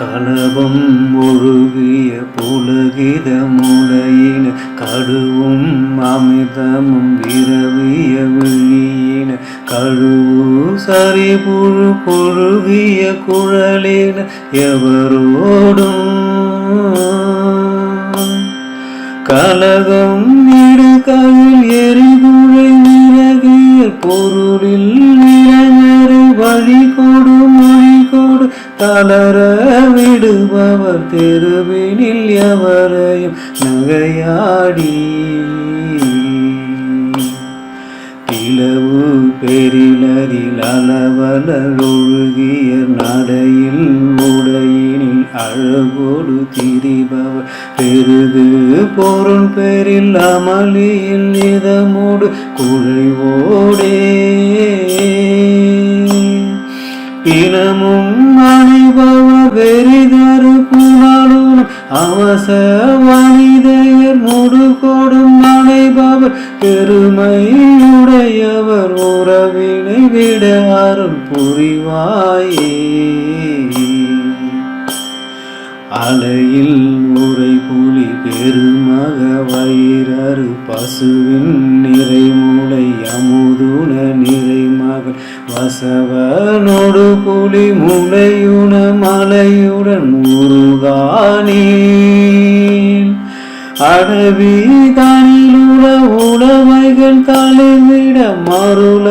கலவம் ஒழுகிய புலகித முலையின கடுவும் அமிர்தமும் விரவிய விழியின கழுவு சரி புழு பொழுகிய குழலின எவரோடும். கலகம் இடுகையில் எரிகுழை விலகிய பொருளில் நிறஞரை வழி கொடு மொழி கொடு தளர விடுபவர் தெருவினில் எவரையும் நகையாடி. பிளவு பெரிலரில் அளவலர் ஒழுகிய நடையில் உடையினில் அழகோடு திரிபவர். பெருது பொருள் பெரில் அமளியில் இதமோடு குழைவோடே. இனமும் அணிபவர் அவச மனிதையர் முடுகோடும் கொடும் பெருமையுடையவர் உறவினை விட அருள் புரிவாயே. அலையில் உரை புலி பெருமக வயிறறு பசுவின் நிறைமுலை அமுதுன நிறைமகள் வசவனோடு புலி முளையுன மலையுடன் ஒரு முருகானே அடவி தனிலுல உளமைகள் தளிர்விட மருள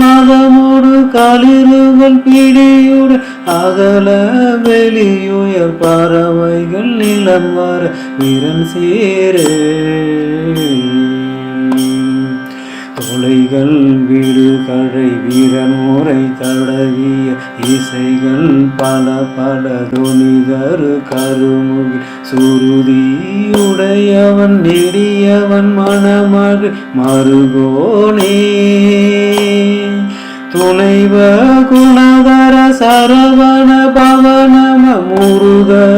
மதமோடு களிருகள் பிடியுட அகல வெளியுயர் பறவைகள் நிலம் வர வீரன் சேரு. இசைகள் வீடு கழை வீரன் முறை தடவிய இசைகள் பல பல துணிதரு கருமுகில் சுருதியுடையவன் நெடியவன் மணமகள் மருகோனே. துணைவ குணதர சரவண பவனம முருகர்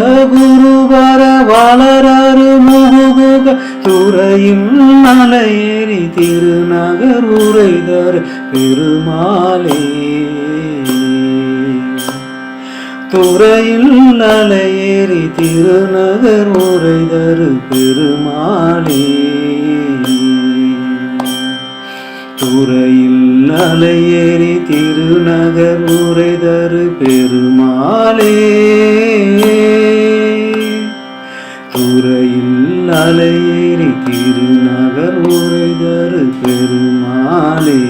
துறையும் மலையேறி திருநகர் உரைதர் பெருமாளே. துறையில் நலையேறி திருநகர் உரைதரு பெருமாளே. துறையில் நலையேறி திருநகர் உரைதரு பெருமாளே. துறையில் அலையேறி திருநகர் உரைதரு பெருமாளே.